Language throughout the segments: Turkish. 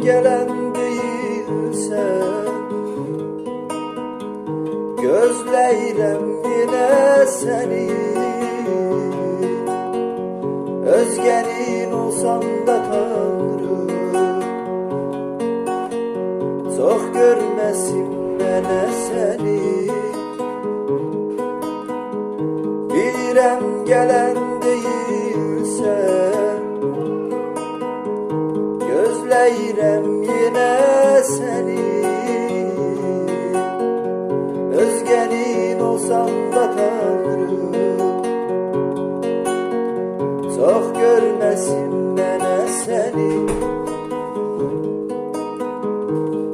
gelen değilsen Gözleyrem yine seni. Özgenin olsam da Tanrım. Çok görmesin bana seni. Bilirem gelen Gözleyrem yine seni. Özgenin olsam da Tanrım. Çok görmesin bana seni.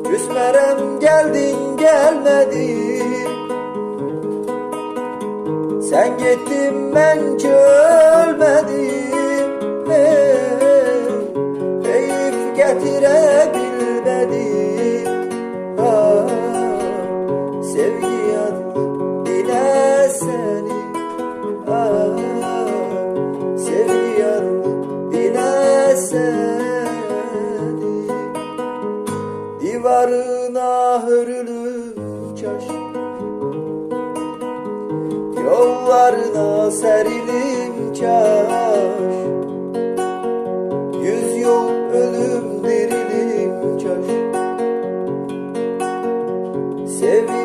Küsmerem geldin gelmedin. Sen gittin ben ölmedim Keyif getirebilmedim ah, Sevgi adlı dile seni. Ah, Sevgi adlı dile seni. Divarına hörülüm çaş. Yollarına serilim çaş 别。